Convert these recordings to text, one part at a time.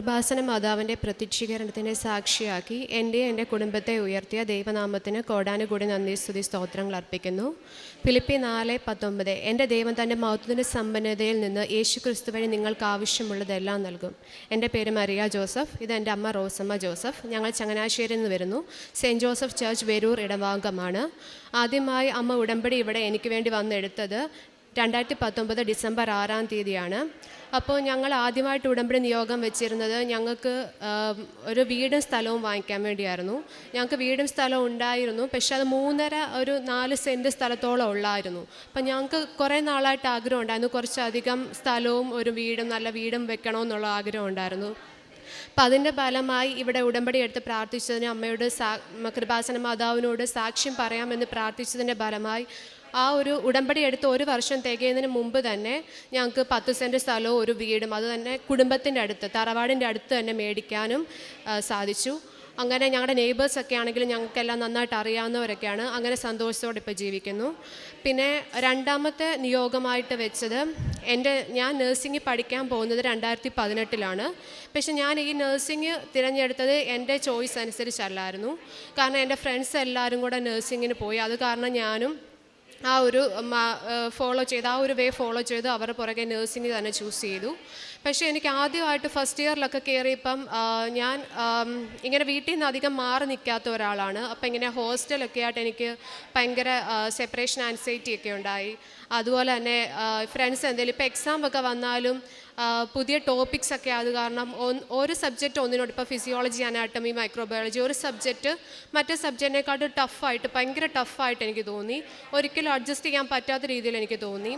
കൃപാസന മാതാവിന്റെ പ്രത്യക്ഷീകരണത്തിന്റെ സാക്ഷിയാക്കി എന്റെ എന്റെ കുടുംബത്തെ ഉയർത്തിയ ദൈവനാമത്തിന് കോടാനുകൂടി നന്ദി സ്തുതി സ്തോത്രങ്ങൾ അർപ്പിക്കുന്നു. ഫിലിപ്പി നാല് പത്തൊമ്പത് എന്റെ ദൈവം തന്റെ മൗത്വത്തിന്റെ സമ്പന്നതയിൽ നിന്ന് യേശു ക്രിസ്തു വഴി നിങ്ങൾക്ക് ആവശ്യമുള്ളതെല്ലാം നൽകും. എന്റെ പേര് മറിയ ജോസഫ് ഇത് എന്റെ അമ്മ റോസമ്മ ജോസഫ്. ഞങ്ങൾ ചങ്ങനാശ്ശേരിയിൽ നിന്ന് വരുന്നു. സെന്റ് ജോസഫ് ചർച്ച് വെരൂർ ഇടവാംഗമാണ് ആദ്യമായി അമ്മ ഉടമ്പടി ഇവിടെ എനിക്ക് വേണ്ടി വന്നെടുത്തത് രണ്ടായിരത്തി പത്തൊമ്പത് ഡിസംബർ ആറാം തീയതിയാണ്. അപ്പോൾ ഞങ്ങൾ ആദ്യമായിട്ട് ഉടമ്പടി നിയോഗം വെച്ചിരുന്നത് ഞങ്ങൾക്ക് ഒരു വീടും സ്ഥലവും വാങ്ങിക്കാൻ വേണ്ടിയായിരുന്നു. ഞങ്ങൾക്ക് വീടും സ്ഥലവും ഉണ്ടായിരുന്നു. പക്ഷെ അത് മൂന്നര ഒരു നാല് സെന്റ് സ്ഥലത്തോളം ഉള്ളായിരുന്നു. അപ്പം ഞങ്ങൾക്ക് കുറേ നാളായിട്ട് ആഗ്രഹം ഉണ്ടായിരുന്നു. കുറച്ചധികം സ്ഥലവും ഒരു വീടും നല്ല വീടും വെക്കണമെന്നുള്ള ആഗ്രഹം ഉണ്ടായിരുന്നു. അപ്പം അതിന്റെ ഫലമായി ഇവിടെ ഉടമ്പടി എടുത്ത് പ്രാർത്ഥിച്ചതിന് അമ്മയോട് സാ കൃപാസന മാതാവിനോട് സാക്ഷ്യം പറയാമെന്ന് പ്രാർത്ഥിച്ചതിന്റെ ഫലമായി ആ ഒരു ഉടമ്പടി എടുത്ത് ഒരു വർഷം തികയുന്നതിന് മുമ്പ് തന്നെ ഞങ്ങൾക്ക് പത്ത് സെന്റ് സ്ഥലവും ഒരു വീടും അത് തന്നെ കുടുംബത്തിന്റെ അടുത്ത് തറവാടിന്റെ അടുത്ത് തന്നെ മേടിക്കാനും സാധിച്ചു. അങ്ങനെ ഞങ്ങളുടെ നെയ്ബേഴ്സൊക്കെ ആണെങ്കിലും ഞങ്ങൾക്കെല്ലാം നന്നായിട്ട് അറിയാവുന്നവരൊക്കെയാണ് അങ്ങനെ സന്തോഷത്തോടെ ഇപ്പോൾ ജീവിക്കുന്നു. പിന്നെ രണ്ടാമത്തെ നിയോഗമായിട്ട് വെച്ചത് എന്റെ ഞാൻ നഴ്സിംഗ് പഠിക്കാൻ പോകുന്നത് രണ്ടായിരത്തി പതിനെട്ടിലാണ് പക്ഷെ ഞാൻ ഈ നഴ്സിംഗ് തിരഞ്ഞെടുത്തത് എന്റെ ചോയ്സ് അനുസരിച്ചല്ലായിരുന്നു. കാരണം എന്റെ ഫ്രണ്ട്സ് എല്ലാവരും കൂടെ നഴ്സിങ്ങിന് പോയി അത് കാരണം ഞാനും ആ ഒരു ഫോളോ ചെയ്ത് ആ ഒരു വേ ഫോളോ ചെയ്ത് അവർ പുറകെ നേഴ്സിംഗ് തന്നെ ചൂസ് ചെയ്തു. പക്ഷേ എനിക്ക് ആദ്യമായിട്ട് ഫസ്റ്റ് ഇയറിലൊക്കെ കയറിയപ്പം ഞാൻ ഇങ്ങനെ വീട്ടിൽ നിന്ന് അധികം മാറി നിൽക്കാത്ത ഒരാളാണ്. അപ്പം ഇങ്ങനെ ഹോസ്റ്റലൊക്കെ ആയിട്ട് എനിക്ക് ഭയങ്കര സെപ്പറേഷൻ ആൻസൈറ്റി ഒക്കെ ഉണ്ടായി. അതുപോലെ തന്നെ ഫ്രണ്ട്സ് എന്തെങ്കിലും ഇപ്പോൾ എക്സാം ഒക്കെ വന്നാലും പുതിയ ടോപ്പിക്സ് ഒക്കെ അത് കാരണം ഒരു സബ്ജക്റ്റ് ഒന്നിനോട് ഇപ്പോൾ ഫിസിയോളജി അനാട്ടമി മൈക്രോബയോളജി ഒരു സബ്ജക്റ്റ് മറ്റേ സബ്ജക്റ്റിനെക്കാട്ടും ടഫായിട്ട് ഭയങ്കര ടഫായിട്ട് എനിക്ക് തോന്നി. ഒരിക്കലും അഡ്ജസ്റ്റ് ചെയ്യാൻ പറ്റാത്ത രീതിയിൽ എനിക്ക് തോന്നി.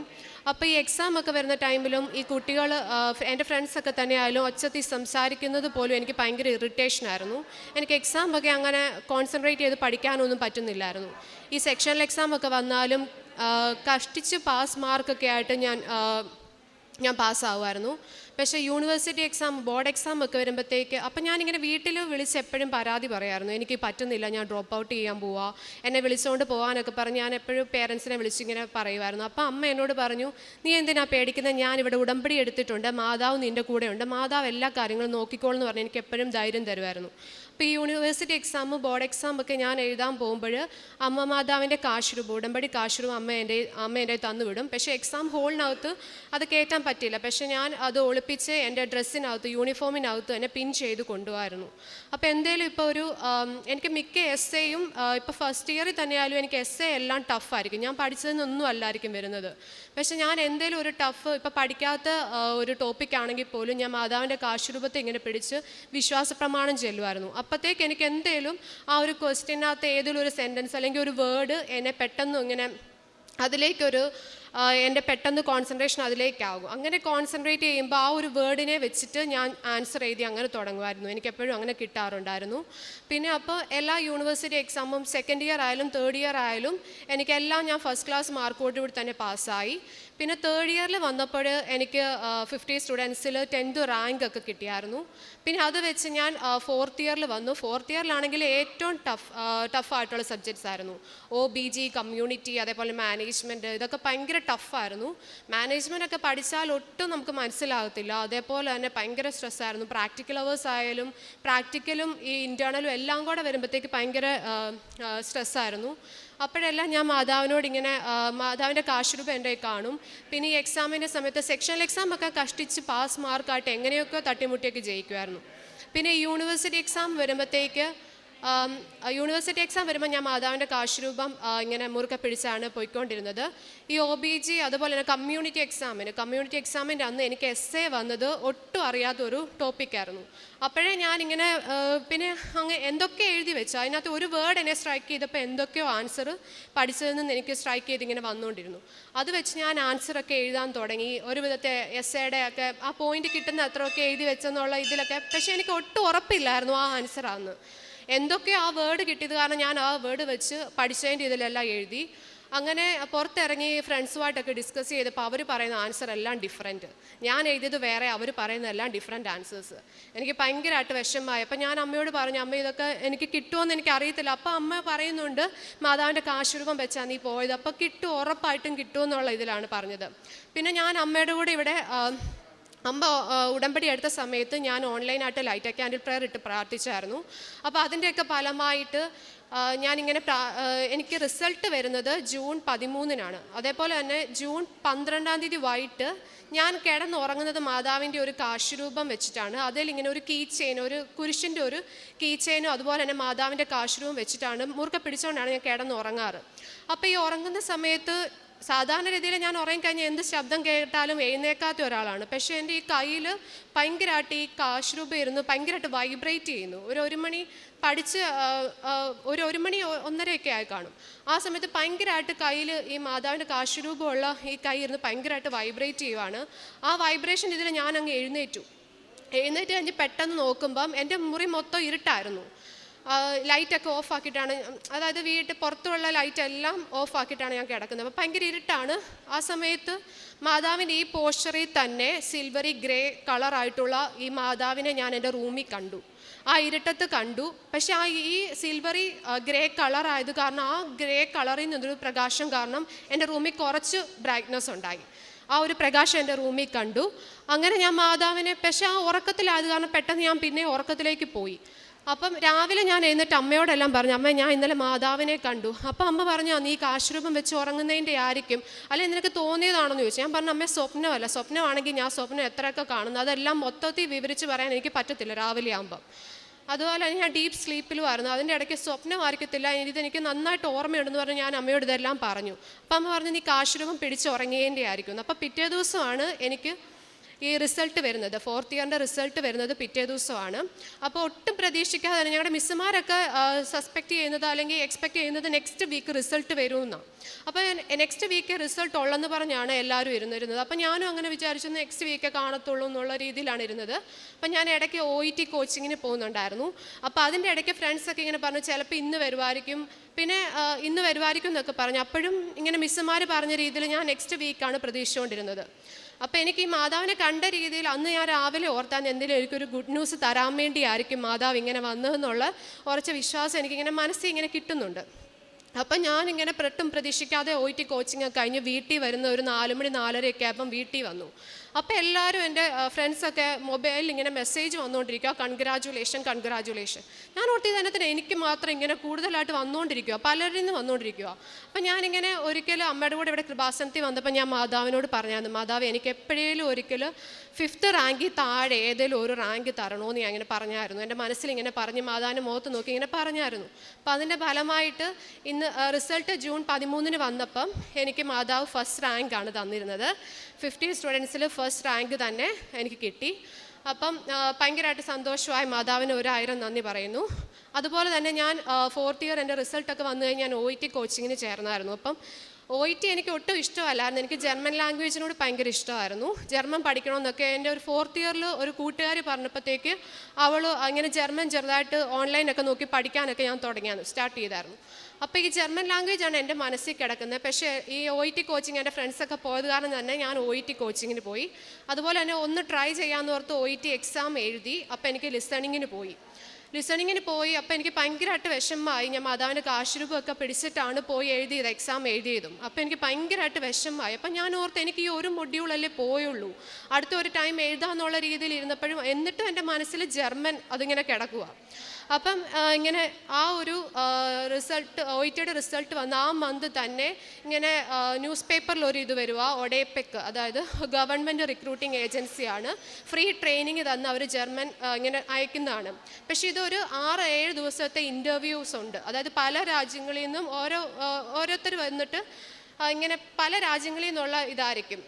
അപ്പോൾ ഈ എക്സാം ഒക്കെ വരുന്ന ടൈമിലും ഈ കുട്ടികൾ എന്റെ ഫ്രണ്ട്സൊക്കെ തന്നെ ആയാലും ഒച്ചത്തിൽ സംസാരിക്കുന്നത് പോലും എനിക്ക് ഭയങ്കര ഇറിറ്റേഷൻ ആയിരുന്നു. എനിക്ക് എക്സാം ഒക്കെ അങ്ങനെ കോൺസെൻട്രേറ്റ് ചെയ്ത് പഠിക്കാനൊന്നും പറ്റുന്നില്ലായിരുന്നു. ഈ സെക്ഷണൽ എക്സാം ഒക്കെ വന്നാലും കഷ്ടിച്ച് പാസ് മാർക്കൊക്കെ ആയിട്ട് ഞാൻ ഞാൻ പാസ്സാവുമായിരുന്നു പക്ഷേ യൂണിവേഴ്സിറ്റി എക്സാം ബോർഡ് എക്സാം ഒക്കെ വരുമ്പോഴത്തേക്ക് അപ്പം ഞാനിങ്ങനെ വീട്ടിൽ വിളിച്ച് എപ്പോഴും പരാതി പറയായിരുന്നു. എനിക്ക് പറ്റുന്നില്ല ഞാൻ ഡ്രോപ്പ് ഔട്ട് ചെയ്യാൻ പോവാ. എന്നെ വിളിച്ചുകൊണ്ട് പോകാനൊക്കെ പറഞ്ഞ് ഞാൻ എപ്പോഴും പേരൻസിനെ വിളിച്ചിങ്ങനെ പറയുമായിരുന്നു. അപ്പം അമ്മ എന്നോട് പറഞ്ഞു നീ എന്തിനാ പേടിക്കുന്നത് ഞാൻ ഇവിടെ ഉടമ്പടി എടുത്തിട്ടുണ്ട്. മാതാവ് നിന്റെ കൂടെയുണ്ട്. മാതാവ് എല്ലാ കാര്യങ്ങളും നോക്കിക്കോളെന്ന് പറഞ്ഞ് എനിക്ക് എപ്പോഴും ധൈര്യം തരുമായിരുന്നു. അപ്പോൾ ഈ യൂണിവേഴ്സിറ്റി എക്സാം ബോർഡ് എക്സാം ഒക്കെ ഞാൻ എഴുതാൻ പോകുമ്പോൾ അമ്മ മാതാവിന്റെ കാശുരു ഉടമ്പടി കാശുരു അമ്മ എന്റെ അമ്മ എന്റെ തന്നുവിടും പക്ഷേ എക്സാം ഹോളിനകത്ത് അത് കയറ്റാൻ പറ്റില്ല പക്ഷേ ഞാൻ അത് ഒളിപ്പിച്ച് എന്റെ ഡ്രസ്സിനകത്ത് യൂണിഫോമിനകത്ത് തന്നെ പിൻ ചെയ്ത് കൊണ്ടുപോകായിരുന്നു അപ്പോൾ എന്തേലും ഇപ്പോൾ ഒരു എനിക്ക് മിക്ക എസ് എയും ഇപ്പോൾ ഫസ്റ്റ് ഇയറിൽ തന്നെയായാലും എനിക്ക് എസ് എ എല്ലാം ടഫായിരിക്കും ഞാൻ പഠിച്ചതിനൊന്നും അല്ലായിരിക്കും വരുന്നത്. പക്ഷേ ഞാൻ എന്തേലും ഒരു ടഫ് ഇപ്പോൾ പഠിക്കാത്ത ഒരു ടോപ്പിക്കാണെങ്കിൽ പോലും ഞാൻ മാതാവിന്റെ കാശുരൂപത്തെ ഇങ്ങനെ പിടിച്ച് വിശ്വാസ പ്രമാണം ചെല്ലുമായിരുന്നു. അപ്പോഴത്തേക്ക് എനിക്ക് എന്തേലും ആ ഒരു ക്വസ്റ്റ്യനകത്ത് ഏതെങ്കിലും ഒരു സെന്റൻസ് അല്ലെങ്കിൽ ഒരു വേർഡ് എന്നെ പെട്ടെന്ന് ഇങ്ങനെ അതിലേക്കൊരു എന്റെ പെട്ടെന്ന് കോൺസെൻട്രേഷൻ അതിലേക്കാകും. അങ്ങനെ കോൺസെൻട്രേറ്റ് ചെയ്യുമ്പോൾ ആ ഒരു വേർഡിനെ വെച്ചിട്ട് ഞാൻ ആൻസർ എഴുതി അങ്ങനെ തുടങ്ങുമായിരുന്നു. എനിക്കെപ്പോഴും അങ്ങനെ കിട്ടാറുണ്ടായിരുന്നു. പിന്നെ അപ്പോൾ എല്ലാ യൂണിവേഴ്സിറ്റി എക്സാമും സെക്കൻഡ് ഇയർ ആയാലും തേർഡ് ഇയർ ആയാലും എനിക്കെല്ലാം ഞാൻ ഫസ്റ്റ് ക്ലാസ് മാർക്കോടുകൂടി തന്നെ പാസ്സായി പിന്നെ തേർഡ് ഇയറിൽ വന്നപ്പോൾ എനിക്ക് ഫിഫ്റ്റി സ്റ്റുഡൻസിൽ ടെൻത്ത് റാങ്ക് ഒക്കെ കിട്ടിയായിരുന്നു. പിന്നെ അത് വെച്ച് ഞാൻ ഫോർത്ത് ഇയറിൽ വന്നു. ഫോർത്ത് ഇയറിലാണെങ്കിൽ ഏറ്റവും ടഫ് ടഫായിട്ടുള്ള സബ്ജക്ട്സ് ആയിരുന്നു. ഒ ബി ജി കമ്മ്യൂണിറ്റി അതേപോലെ മാനേജ്മെന്റ് ഇതൊക്കെ ഭയങ്കര ടഫായിരുന്നു. മാനേജ്മെന്റ് ഒക്കെ പഠിച്ചാൽ ഒട്ടും നമുക്ക് മനസ്സിലാകത്തില്ല. അതേപോലെ തന്നെ ഭയങ്കര സ്ട്രെസ്സായിരുന്നു പ്രാക്ടിക്കൽ അവേഴ്സ് ആയാലും പ്രാക്ടിക്കലും ഈ ഇന്റേർണലും എല്ലാം കൂടെ വരുമ്പോഴത്തേക്ക് ഭയങ്കര സ്ട്രെസ്സായിരുന്നു അപ്പോഴെല്ലാം ഞാൻ മാതാവിനോട് ഇങ്ങനെ മാതാവിന്റെ കാശുരൂപ എന്റെ കാണും. പിന്നെ ഈ എക്സാമിന്റെ സമയത്ത് സെക്ഷണൽ എക്സാം ഒക്കെ കഷ്ടിച്ച് പാസ് മാർക്കായിട്ട് എങ്ങനെയൊക്കെ തട്ടിമുട്ടിയൊക്കെ ജയിക്കുമായിരുന്നു. പിന്നെ യൂണിവേഴ്സിറ്റി എക്സാം വരുമ്പോഴത്തേക്ക് യൂണിവേഴ്സിറ്റി എക്സാം വരുമ്പോൾ ഞാൻ മാതാവിന്റെ കാശുരൂപം ഇങ്ങനെ മുറുക്കെ പിടിച്ചാണ് പോയിക്കൊണ്ടിരുന്നത്. ഈ ഒ ബി ജി അതുപോലെ തന്നെ കമ്മ്യൂണിറ്റി എക്സാമിന് കമ്മ്യൂണിറ്റി എക്സാമിന്റെ അന്ന് എനിക്ക് എസ് എ വന്നത് ഒട്ടും അറിയാത്തൊരു ടോപ്പിക്കായിരുന്നു അപ്പോഴേ ഞാനിങ്ങനെ പിന്നെ അങ്ങ് എന്തൊക്കെ എഴുതി വെച്ചു അതിനകത്ത് ഒരു വേർഡ് എന്നെ സ്ട്രൈക്ക് ചെയ്തപ്പോൾ എന്തൊക്കെയോ ആൻസർ പഠിച്ചതിൽ നിന്ന് എനിക്ക് സ്ട്രൈക്ക് ചെയ്ത് ഇങ്ങനെ വന്നുകൊണ്ടിരുന്നു അത് വെച്ച് ഞാൻ ആൻസറൊക്കെ എഴുതാൻ തുടങ്ങി. ഒരു വിധത്തെ എസ് എയുടെ ഒക്കെ ആ പോയിന്റ് കിട്ടുന്ന അത്രയൊക്കെ എഴുതി വെച്ചെന്നുള്ള ഇതിലൊക്കെ പക്ഷേ എനിക്ക് ഒട്ടും ഉറപ്പില്ലായിരുന്നു ആ ആൻസറാന്ന് എന്തൊക്കെയോ ആ വേർഡ് കിട്ടിയത്? കാരണം ഞാൻ ആ വേർഡ് വെച്ച് പഠിച്ചതിന്റെ ഇതിലെല്ലാം എഴുതി. അങ്ങനെ പുറത്തിറങ്ങി ഫ്രണ്ട്സുമായിട്ടൊക്കെ ഡിസ്കസ് ചെയ്തപ്പോൾ അവർ പറയുന്ന ആൻസർ എല്ലാം ഡിഫറെന്റ് ഞാൻ എഴുതിയത് വേറെ അവർ പറയുന്ന എല്ലാം ഡിഫറെന്റ് ആൻസേഴ്സ് എനിക്ക് ഭയങ്കരമായിട്ട് വിഷമമായി. അപ്പോൾ ഞാൻ അമ്മയോട് പറഞ്ഞു അമ്മ ഇതൊക്കെ എനിക്ക് കിട്ടുമെന്ന് എനിക്ക് അറിയത്തില്ല. അപ്പോൾ അമ്മ പറയുന്നുണ്ട് മാതാവിന്റെ കാശുരൂപം വെച്ചാൽ നീ പോയത്. അപ്പോൾ കിട്ടും ഉറപ്പായിട്ടും കിട്ടുമെന്നുള്ള ഇതിലാണ് പറഞ്ഞത്. പിന്നെ ഞാൻ അമ്മയുടെ കൂടെ ഇവിടെ ആ, അമ്മ ഉടമ്പടി എടുത്ത സമയത്ത് ഞാൻ ഓൺലൈനായിട്ട് ലൈറ്റ് ക്യാൻഡിൽ പ്രയർ ഇട്ട് പ്രാർത്ഥിച്ചായിരുന്നു. അപ്പോൾ അതിന്റെയൊക്കെ ഫലമായിട്ട് ഞാനിങ്ങനെ എനിക്ക് റിസൾട്ട് വരുന്നത് ജൂൺ പതിമൂന്നിനാണ്. അതേപോലെ തന്നെ ജൂൺ പന്ത്രണ്ടാം തീയതി വൈകിട്ട് ഞാൻ കിടന്നുറങ്ങുന്നത് മാതാവിന്റെ ഒരു കാശുരൂപം വെച്ചിട്ടാണ്. അതിൽ ഇങ്ങനെ ഒരു കീ ചെയിൻ ഒരു കുരിശിന്റെ ഒരു കീ ചെയിനും അതുപോലെ തന്നെ മാതാവിന്റെ കാശുരൂപം വെച്ചിട്ടാണ് മുറുക്കെ പിടിച്ചുകൊണ്ടാണ് ഞാൻ കിടന്നുറങ്ങാറ്. അപ്പോൾ ഈ ഉറങ്ങുന്ന സമയത്ത് സാധാരണ രീതിയിൽ ഞാൻ ഉറങ്ങിക്കഴിഞ്ഞാൽ എന്ത് ശബ്ദം കേട്ടാലും എഴുന്നേക്കാത്ത ഒരാളാണ്. പക്ഷേ എന്റെ ഈ കയ്യിൽ ഭയങ്കരമായിട്ട് ഈ കാശ്രൂപ ഇരുന്ന് ഭയങ്കരമായിട്ട് വൈബ്രേറ്റ് ചെയ്യുന്നു. ഒരു ഒരു മണി പഠിച്ച് ഒരു ഒരു മണി ഒന്നരയൊക്കെ ആയി കാണും. ആ സമയത്ത് ഭയങ്കരമായിട്ട് കയ്യിൽ ഈ മാതാവിന്റെ കാശ്രൂപമുള്ള ഈ കൈ ഇരുന്ന് ഭയങ്കരമായിട്ട് വൈബ്രേറ്റ് ചെയ്യുവാണ്. ആ വൈബ്രേഷൻ ഇതിൽ ഞാൻ അങ്ങ് എഴുന്നേറ്റു. എഴുന്നേറ്റ് കഴിഞ്ഞ് പെട്ടെന്ന് നോക്കുമ്പം എന്റെ മുറി മൊത്തം ഇരുട്ടായിരുന്നു. ലൈറ്റൊക്കെ ഓഫ് ആക്കിയിട്ടാണ് അതായത് വീട്ടിൽ പുറത്തുള്ള ലൈറ്റ് എല്ലാം ഓഫ് ആക്കിയിട്ടാണ് ഞാൻ കിടക്കുന്നത്. അപ്പോൾ ഭയങ്കര ഇരുട്ടാണ്. ആ സമയത്ത് മാതാവിന്റെ ഈ പോസ്റ്ററിൽ തന്നെ സിൽവറി ഗ്രേ കളറായിട്ടുള്ള ഈ മാതാവിനെ ഞാൻ എന്റെ റൂമിൽ കണ്ടു. ആ ഇരുട്ടത്ത് കണ്ടു. പക്ഷെ ആ ഈ സിൽവറി ഗ്രേ കളർ ആയത് കാരണം ആ ഗ്രേ കളറിൽ നിന്നൊരു പ്രകാശം കാരണം എന്റെ റൂമിൽ കുറച്ച് ബ്രൈറ്റ്നസ് ഉണ്ടായി. ആ ഒരു പ്രകാശം എന്റെ റൂമിൽ കണ്ടു. അങ്ങനെ ഞാൻ മാതാവിനെ പക്ഷെ ആ ഉറക്കത്തിലായത് കാരണം പെട്ടെന്ന് ഞാൻ പിന്നെ ഉറക്കത്തിലേക്ക് പോയി. അപ്പം രാവിലെ ഞാൻ എഴുന്നിട്ട് അമ്മയോടെല്ലാം പറഞ്ഞു അമ്മ ഞാൻ ഇന്നലെ മാതാവിനെ കണ്ടു. അപ്പം അമ്മ പറഞ്ഞു നീ കാശ്രൂപം വെച്ച് ഉറങ്ങുന്നതിന്റെ ആയിരിക്കും. അല്ലെ നിനക്ക് തോന്നിയതാണെന്ന് ചോദിച്ചു. ഞാൻ പറഞ്ഞു അമ്മ സ്വപ്നമല്ല. സ്വപ്നമാണെങ്കിൽ ഞാൻ സ്വപ്നം എത്രയൊക്കെ കാണുന്നു. അതെല്ലാം മൊത്തത്തിൽ വിവരിച്ച് പറയാൻ എനിക്ക് പറ്റത്തില്ല രാവിലെ ആകുമ്പം അതുപോലെ തന്നെ ഞാൻ ഡീപ്പ് സ്ലീപ്പിലും ആയിരുന്നു. അതിന്റെ ഇടയ്ക്ക് സ്വപ്നം സ്വപ്നമായിരിക്കത്തില്ല ഇതെനിക്ക് നന്നായിട്ട് ഓർമ്മയുണ്ടെന്ന് പറഞ്ഞ് ഞാൻ അമ്മയോട് ഇതെല്ലാം പറഞ്ഞു. അപ്പം അമ്മ പറഞ്ഞു നീ കാശ്രൂപം പിടിച്ച് പിടിച്ചുറങ്ങേന്റെ ആയിരിക്കും. അപ്പം പിറ്റേ ദിവസമാണ് എനിക്ക് ഈ റിസൾട്ട് വരുന്നത്. ഫോർത്ത് ഇയറിന്റെ റിസൾട്ട് വരുന്നത് പിറ്റേ ദിവസമാണ്. അപ്പോൾ ഒട്ടും പ്രതീക്ഷിക്കാതെ തന്നെ ഞങ്ങളുടെ മിസ്സുമാരൊക്കെ സസ്പെക്ട് ചെയ്യുന്നത് അല്ലെങ്കിൽ എക്സ്പെക്ട് ചെയ്യുന്നത് നെക്സ്റ്റ് വീക്ക് റിസൾട്ട് വരുമെന്നാണ് അപ്പോൾ നെക്സ്റ്റ് വീക്ക് റിസൾട്ട് ഉള്ളെന്ന് പറഞ്ഞാണ് എല്ലാവരും ഇരുന്നിരുന്നത്. അപ്പോൾ ഞാനും അങ്ങനെ വിചാരിച്ചു നെക്സ്റ്റ് വീക്ക് കാണത്തുള്ളൂ എന്നുള്ള രീതിയിലാണ് ഇരുന്നത്. അപ്പം ഞാൻ ഇടയ്ക്ക് ഒ ഇ ടി കോച്ചിങ്ങിന് പോകുന്നുണ്ടായിരുന്നു. അപ്പോൾ അതിന്റെ ഇടയ്ക്ക് ഫ്രണ്ട്സൊക്കെ ഇങ്ങനെ പറഞ്ഞു ചിലപ്പോൾ ഇന്ന് വരുമായിരിക്കും പിന്നെ ഇന്ന് വരുമായിരിക്കും എന്നൊക്കെ പറഞ്ഞു. അപ്പോഴും ഇങ്ങനെ മിസ്സുമാർ പറഞ്ഞ രീതിയിൽ ഞാൻ നെക്സ്റ്റ് വീക്കാണ് പ്രതീക്ഷിച്ചുകൊണ്ടിരുന്നത് അപ്പോൾ എനിക്ക് ഈ മാതാവിനെ കണ്ട രീതിയിൽ അന്ന് ഞാൻ രാവിലെ ഓർത്താൻ എന്തെങ്കിലും എനിക്കൊരു ഗുഡ് ന്യൂസ് തരാൻ വേണ്ടി വേണ്ടിയായിരിക്കും മാതാവ് ഇങ്ങനെ വന്നതെന്നുള്ള ഉറച്ച വിശ്വാസം എനിക്കിങ്ങനെ മനസ്സിൽ ഇങ്ങനെ കിട്ടുന്നുണ്ട്. അപ്പം ഞാനിങ്ങനെ പെട്ടും പ്രതീക്ഷിക്കാതെ ഒ ടി കോച്ചിങ് കഴിഞ്ഞ് വീട്ടിൽ വരുന്ന ഒരു നാല് മണി നാലരയൊക്കെ ആയപ്പം വീട്ടിൽ വന്നു. അപ്പോൾ എല്ലാവരും എന്റെ ഫ്രണ്ട്സൊക്കെ മൊബൈലിൽ ഇങ്ങനെ മെസ്സേജ് വന്നുകൊണ്ടിരിക്കുക കൺഗ്രാജുലേഷൻ കൺഗ്രാജുലേഷൻ ഞാൻ ഓർത്തി തന്നെ എനിക്ക് മാത്രം ഇങ്ങനെ കൂടുതലായിട്ട് വന്നുകൊണ്ടിരിക്കുക പലരിൽ നിന്ന് വന്നുകൊണ്ടിരിക്കുക അപ്പം ഞാനിങ്ങനെ ഒരിക്കലും അമ്മയുടെ കൂടെ ഇവിടെ കൃപാസനത്തിൽ വന്നപ്പോൾ ഞാൻ മാതാവിനോട് പറഞ്ഞായിരുന്നു മാതാവ് എനിക്ക് എപ്പോഴേലും ഒരിക്കലും ഫിഫ്ത്ത് റാങ്കിൽ താഴെ ഏതെങ്കിലും ഒരു റാങ്ക് തരണമെന്ന് ഞാൻ ഇങ്ങനെ പറഞ്ഞായിരുന്നു. എന്റെ മനസ്സിൽ ഇങ്ങനെ പറഞ്ഞ് മാതാവിന്റെ മുഖത്ത് നോക്കി ഇങ്ങനെ പറഞ്ഞായിരുന്നു. അപ്പോൾ അതിന്റെ ഫലമായിട്ട് ഇന്ന് റിസൾട്ട് ജൂൺ പതിമൂന്നിന് വന്നപ്പം എനിക്ക് മാതാവ് ഫസ്റ്റ് റാങ്കാണ് തന്നിരുന്നത്. ഫിഫ്റ്റി സ്റ്റുഡൻസിൽ ഫസ്റ്റ് റാങ്ക് തന്നെ എനിക്ക് കിട്ടി. അപ്പം ഭയങ്കരമായിട്ട് സന്തോഷമായി മാതാവിന് ഒരായിരം നന്ദി പറയുന്നു. അതുപോലെ തന്നെ ഞാൻ ഫോർത്ത് ഇയർ എന്റെ റിസൾട്ടൊക്കെ വന്നു കഴിഞ്ഞാൽ ഞാൻ ഒ ഇ ടി കോച്ചിങ്ങിന് ചേർന്നായിരുന്നു. അപ്പം ഒ ഇ ടി എനിക്ക് ഒട്ടും ഇഷ്ടമല്ലായിരുന്നു. എനിക്ക് ജർമ്മൻ ലാംഗ്വേജിനോട് ഭയങ്കര ഇഷ്ടമായിരുന്നു. ജർമ്മൻ പഠിക്കണമെന്നൊക്കെ എന്റെ ഒരു ഫോർത്ത് ഇയറിൽ ഒരു കൂട്ടുകാരി പറഞ്ഞപ്പോഴത്തേക്ക് അവൾ അങ്ങനെ ജർമ്മൻ ചെറുതായിട്ട് ഓൺലൈനൊക്കെ നോക്കി പഠിക്കാനൊക്കെ ഞാൻ തുടങ്ങിയായിരുന്നു സ്റ്റാർട്ട് ചെയ്തായിരുന്നു. അപ്പോൾ ഈ ജർമ്മൻ ലാംഗ്വേജ് ആണ് എന്റെ മനസ്സിൽ കിടക്കുന്നത്. പക്ഷേ ഈ ഒ ഇ ടി കോച്ചിങ് എന്റെ ഫ്രണ്ട്സൊക്കെ പോയത് കാരണം തന്നെ ഞാൻ ഒ ഇ ടി കോച്ചിങ്ങിന് പോയി. അതുപോലെ തന്നെ ഒന്ന് ട്രൈ ചെയ്യാമെന്ന് ഓർത്ത് ഒ ഇ ടി എക്സാം എഴുതി അപ്പോൾ എനിക്ക് ലിസണിങ്ങിന് പോയി. ലിസണിങ്ങിന് പോയി അപ്പോൾ എനിക്ക് ഭയങ്കരമായിട്ട് വിഷമമായി. ഞാൻ മാതാവിന്റെ കാശുരൂപമൊക്കെ പിടിച്ചിട്ടാണ് പോയി എഴുതിയത് എക്സാം എഴുതിയതും. അപ്പോൾ എനിക്ക് ഭയങ്കരമായിട്ട് വിഷമമായി. അപ്പം ഞാൻ ഓർത്ത് എനിക്ക് ഈ ഒരു മൊഡ്യൂളല്ലേ പോയുള്ളൂ. അടുത്ത ഒരു ടൈം എഴുതാമെന്നുള്ള രീതിയിൽ ഇരുന്നപ്പോഴും എന്നിട്ടും എന്റെ മനസ്സിൽ ജർമ്മൻ അതിങ്ങനെ കിടക്കുക അപ്പം ഇങ്ങനെ ആ ഒരു റിസൾട്ട് ഒ ടിയുടെ റിസൾട്ട് വന്ന ആ മന്ത് തന്നെ ഇങ്ങനെ ന്യൂസ് പേപ്പറിൽ ഒരു ഇത് വരുക ഒഡേപെക്ക് അതായത് ഗവൺമെന്റ് റിക്രൂട്ടിംഗ് ഏജൻസിയാണ് ഫ്രീ ട്രെയിനിങ് തന്ന് അവർ ജർമ്മൻ ഇങ്ങനെ അയക്കുന്നതാണ്. പക്ഷേ ഇതൊരു ആറ് ഏഴ് ദിവസത്തെ ഇന്റർവ്യൂസ് ഉണ്ട്. അതായത് പല രാജ്യങ്ങളിൽ നിന്നും ഓരോ ഓരോരുത്തർ വന്നിട്ട് ഇങ്ങനെ പല രാജ്യങ്ങളിൽ നിന്നുള്ള ഇതായിരിക്കും.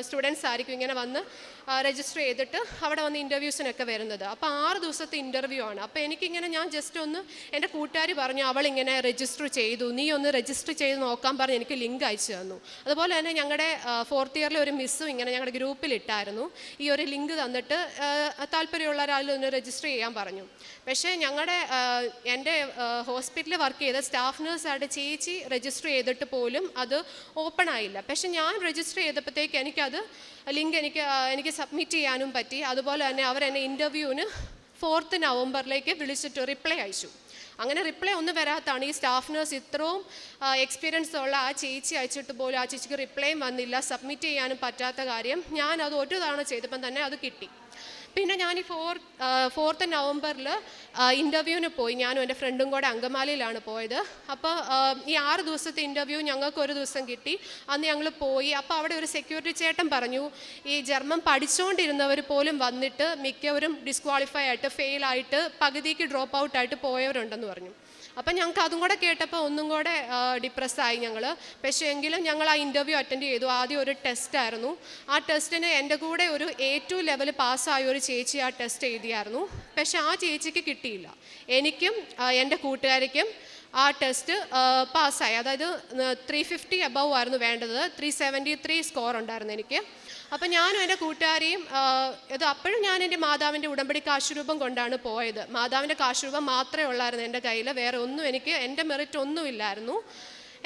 സ്റ്റുഡൻസ് ആയിരിക്കും ഇങ്ങനെ വന്ന് രജിസ്റ്റർ ചെയ്തിട്ട് അവിടെ വന്ന് ഇന്റർവ്യൂസിനൊക്കെ വരുന്നത്. അപ്പോൾ ആറ് ദിവസത്തെ ഇന്റർവ്യൂ ആണ്. അപ്പോൾ എനിക്കിങ്ങനെ ഞാൻ ജസ്റ്റ് ഒന്ന് എന്റെ കൂട്ടുകാരി പറഞ്ഞു അവളിങ്ങനെ രജിസ്റ്റർ ചെയ്തു. നീ ഒന്ന് രജിസ്റ്റർ ചെയ്ത് നോക്കാൻ പറഞ്ഞ് എനിക്ക് ലിങ്ക് അയച്ചു തന്നു. അതുപോലെ തന്നെ ഞങ്ങളുടെ ഫോർത്ത് ഇയറിലെ ഒരു മിസ്സും ഇങ്ങനെ ഞങ്ങളുടെ ഗ്രൂപ്പിൽ ഇട്ടായിരുന്നു ഈ ഒരു ലിങ്ക് തന്നിട്ട് താല്പര്യമുള്ള ഒരാൾ ഒന്ന് രജിസ്റ്റർ ചെയ്യാൻ പറഞ്ഞു. പക്ഷേ ഞങ്ങളുടെ എന്റെ ഹോസ്പിറ്റലിൽ വർക്ക് ചെയ്ത സ്റ്റാഫ് നേഴ്സായിട്ട് ചേച്ചി രജിസ്റ്റർ ചെയ്തിട്ട് പോലും അത് ഓപ്പൺ ആയില്ല. പക്ഷെ ഞാൻ രജിസ്റ്റർ ചെയ്തപ്പോഴത്തേക്ക് എനിക്കത് ലിങ്ക് എനിക്ക് ആ, സബ്മിറ്റ് ചെയ്യാനും പറ്റി. അതുപോലെ തന്നെ അവർ എന്നെ ഇന്റർവ്യൂവിന് ഫോർത്ത് നവംബറിലേക്ക് വിളിച്ചിട്ട് റിപ്ലൈ അയച്ചു. അങ്ങനെ റിപ്ലൈ ഒന്നും വരാത്താണ് ഈ സ്റ്റാഫ് നേഴ്സ് ഇത്രയും എക്സ്പീരിയൻസ് ഉള്ള ആ ചേച്ചി അയച്ചിട്ട് പോലും ആ ചേച്ചിക്ക് റിപ്ലൈയും വന്നില്ല. സബ്മിറ്റ് ചെയ്യാനും പറ്റാത്ത കാര്യം. ഞാൻ അത് ഒരു തവണ ചെയ്തപ്പം തന്നെ അത് കിട്ടി. പിന്നെ ഞാൻ ഈ ഫോർ ഫോർത്ത് നവംബറിൽ ഇന്റർവ്യൂവിന് പോയി. ഞാനും എന്റെ ഫ്രണ്ടും കൂടെ അങ്കമാലിയിലാണ് പോയത്. അപ്പോൾ ഈ ആറ് ദിവസത്തെ ഇന്റർവ്യൂ ഞങ്ങൾക്ക് ഒരു ദിവസം കിട്ടി. അന്ന് ഞങ്ങൾ പോയി. അപ്പോൾ അവിടെ ഒരു സെക്യൂരിറ്റി ചേട്ടൻ പറഞ്ഞു ഈ ജർമ്മൻ പഠിച്ചുകൊണ്ടിരുന്നവർ പോലും വന്നിട്ട് മിക്കവരും ഡിസ്ക്വാളിഫൈ ആയിട്ട് ഫെയിലായിട്ട് പകുതിക്ക് ഡ്രോപ്പ് ഔട്ട് ആയിട്ട് പോയവരുണ്ടെന്ന് പറഞ്ഞു. അപ്പം ഞങ്ങൾക്ക് അതും കൂടെ കേട്ടപ്പോൾ ഒന്നും കൂടെ ഡിപ്രസ് ആയി ഞങ്ങൾ പക്ഷേ എങ്കിലും ഞങ്ങൾ ആ ഇന്റർവ്യൂ അറ്റൻഡ് ചെയ്തു. ആദ്യം ഒരു ടെസ്റ്റ് ആയിരുന്നു. ആ ടെസ്റ്റിന് എന്റെ കൂടെ ഒരു എ ടു ലെവൽ പാസ്സായ ഒരു ചേച്ചി ആ ടെസ്റ്റ് എഴുതിയായിരുന്നു. പക്ഷെ ആ ചേച്ചിക്ക് കിട്ടിയില്ല. എനിക്കും എന്റെ കൂട്ടുകാരിക്കും ആ ടെസ്റ്റ് പാസ്സായി അതായത് ത്രീ ഫിഫ്റ്റി അബവ് ആയിരുന്നു വേണ്ടത്. ത്രീ സെവന്റി ത്രീ സ്കോർ ഉണ്ടായിരുന്നു എനിക്ക്. അപ്പം ഞാനും എന്റെ കൂട്ടുകാരിയും ഇത് അപ്പോഴും ഞാൻ എന്റെ മാതാവിന്റെ ഉടമ്പടി കാശുരൂപം കൊണ്ടാണ് പോയത്. മാതാവിന്റെ കാശുരൂപം മാത്രമേ ഉള്ളായിരുന്നു എന്റെ കയ്യിൽ വേറെ ഒന്നും എനിക്ക് എന്റെ മെറിറ്റ് ഒന്നുമില്ലായിരുന്നു